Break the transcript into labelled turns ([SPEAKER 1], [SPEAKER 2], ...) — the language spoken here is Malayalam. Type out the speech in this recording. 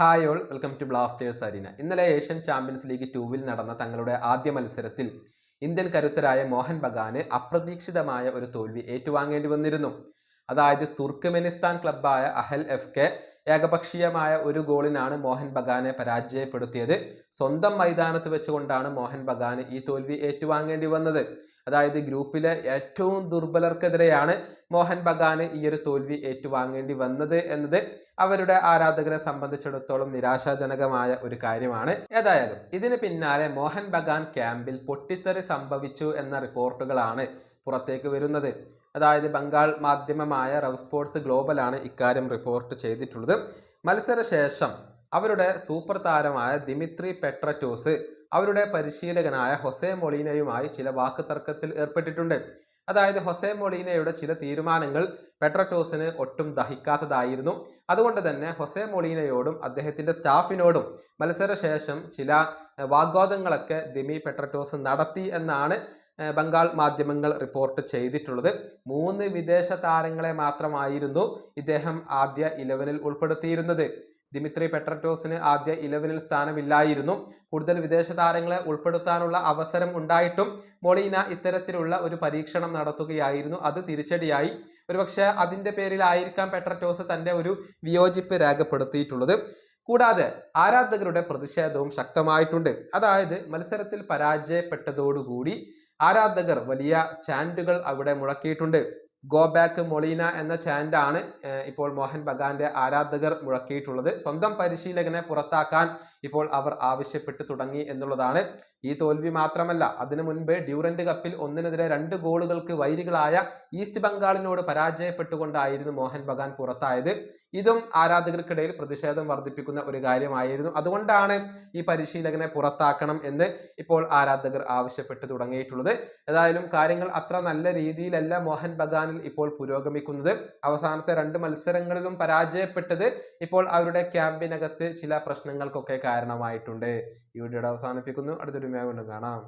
[SPEAKER 1] Hi all welcome to Blasters arena. ഇന്നലെ ഏഷ്യൻ ചാമ്പ്യൻസ് ലീഗ് ടൂവിൽ നടന്ന തങ്ങളുടെ ആദ്യ മത്സരത്തിൽ ഇന്ത്യൻ കരുത്തരായ മോഹൻ ബഗാന് അപ്രതീക്ഷിതമായ ഒരു തോൽവി ഏറ്റുവാങ്ങേണ്ടി വന്നിരുന്നു. അതായത് തുർക്ക്മെനിസ്ഥാൻ ക്ലബ്ബായ അഹൽ എഫ് കെ ഏകപക്ഷീയമായ ഒരു ഗോളിനാണ് മോഹൻ ബഗാനെ പരാജയപ്പെടുത്തിയത്. സ്വന്തം മൈതാനത്ത് വെച്ചുകൊണ്ടാണ് മോഹൻ ബഗാന് ഈ തോൽവി ഏറ്റുവാങ്ങേണ്ടി വന്നത്. അതായത് ഗ്രൂപ്പിലെ ഏറ്റവും ദുർബലർക്കെതിരെയാണ് മോഹൻ ബഗാന് ഈ ഒരു തോൽവി ഏറ്റുവാങ്ങേണ്ടി വന്നത് എന്നത് അവരുടെ ആരാധകരെ സംബന്ധിച്ചിടത്തോളം നിരാശാജനകമായ ഒരു കാര്യമാണ്. ഏതായാലും ഇതിന് പിന്നാലെ മോഹൻ ബഗാൻ ക്യാമ്പിൽ പൊട്ടിത്തെറി സംഭവിച്ചു എന്ന റിപ്പോർട്ടുകളാണ് പുറത്തേക്ക് വരുന്നത്. അതായത് ബംഗാൾ മാധ്യമമായ റവ് സ്പോർട്സ് ഗ്ലോബലാണ് ഇക്കാര്യം റിപ്പോർട്ട് ചെയ്തിട്ടുള്ളത്. മത്സരശേഷം അവരുടെ സൂപ്പർ താരമായ ദിമിത്രി പെട്രറ്റോസ് അവരുടെ പരിശീലകനായ ഹൊസെ മൊളീനയുമായി ചില വാക്കുതർക്കത്തിൽ ഏർപ്പെട്ടിട്ടുണ്ട്. അതായത് ഹൊസെ മൊളീനയുടെ ചില തീരുമാനങ്ങൾ പെട്രറ്റോസിന് ഒട്ടും ദഹിക്കാത്തതായിരുന്നു. അതുകൊണ്ട് തന്നെ ഹൊസെ മൊളീനയോടും അദ്ദേഹത്തിന്റെ സ്റ്റാഫിനോടും മത്സരശേഷം ചില വാഗ്വാദങ്ങളൊക്കെ ദിമി പെട്രറ്റോസ് നടത്തി എന്നാണ് ബംഗാൾ മാധ്യമങ്ങൾ റിപ്പോർട്ട് ചെയ്തിട്ടുള്ളത്. മൂന്ന് വിദേശ താരങ്ങളെ മാത്രമായിരുന്നു ഇദ്ദേഹം ആദ്യ ഇലവനിൽ ഉൾപ്പെടുത്തിയിരുന്നത്. ദിമിത്രി പെട്രറ്റോസിന് ആദ്യ ഇലവനിൽ സ്ഥാനമില്ലായിരുന്നു. കൂടുതൽ വിദേശ താരങ്ങളെ ഉൾപ്പെടുത്താനുള്ള അവസരം ഉണ്ടായിട്ടും മൊളീന ഇത്തരത്തിലുള്ള ഒരു പരീക്ഷണം നടത്തുകയായിരുന്നു. അത് തിരിച്ചടിയായി. ഒരുപക്ഷെ അതിന്റെ പേരിലായിരിക്കാം പെട്രറ്റോസ് തന്റെ ഒരു വിയോജിപ്പ് രേഖപ്പെടുത്തിയിട്ടുള്ളത്. കൂടാതെ ആരാധകരുടെ പ്രതിഷേധവും ശക്തമായിട്ടുണ്ട്. അതായത് മത്സരത്തിൽ പരാജയപ്പെട്ടതോടുകൂടി ആരാധകർ വലിയ ചാൻഡുകൾ അവിടെ മുഴക്കിയിട്ടുണ്ട് ഗോ ബാക്ക് മൊളീന എന്ന ചാൻഡാണ് ഇപ്പോൾ മോഹൻ ബഗാന്റെ ആരാധകർ മുഴക്കിയിട്ടുള്ളത്. സ്വന്തം പരിശീലകനെ പുറത്താക്കാൻ ഇപ്പോൾ അവർ ആവശ്യപ്പെട്ടു തുടങ്ങി എന്നുള്ളതാണ്. ഈ തോൽവി മാത്രമല്ല അതിനു മുൻപ് ഡ്യൂറന്റ് കപ്പിൽ ഒന്നിനെതിരെ രണ്ട് ഗോളുകൾക്ക് വൈരികളായ ഈസ്റ്റ് ബംഗാളിനോട് പരാജയപ്പെട്ടുകൊണ്ടായിരുന്നു മോഹൻ ബഗാൻ പുറത്തായത്. ഇതും ആരാധകർക്കിടയിൽ പ്രതിഷേധം വർദ്ധിപ്പിക്കുന്ന ഒരു കാര്യമായിരുന്നു. അതുകൊണ്ടാണ് ഈ പരിശീലകനെ പുറത്താക്കണം എന്ന് ഇപ്പോൾ ആരാധകർ ആവശ്യപ്പെട്ടു തുടങ്ങിയിട്ടുള്ളത്. ഏതായാലും കാര്യങ്ങൾ അത്ര നല്ല രീതിയിലല്ല മോഹൻ ബഗാനിൽ ഇപ്പോൾ പുരോഗമിക്കുന്നത്. അവസാനത്തെ രണ്ട് മത്സരങ്ങളിലും പരാജയപ്പെട്ടത് ഇപ്പോൾ അവരുടെ ക്യാമ്പിനകത്ത് ചില പ്രശ്നങ്ങൾക്കൊക്കെ കാരണമായിട്ടുണ്ട്. ഈ വീഡിയോയുടെ അവസാനിപ്പിക്കുന്നു. അടുത്തൊരു വീണ്ടും കാണാം.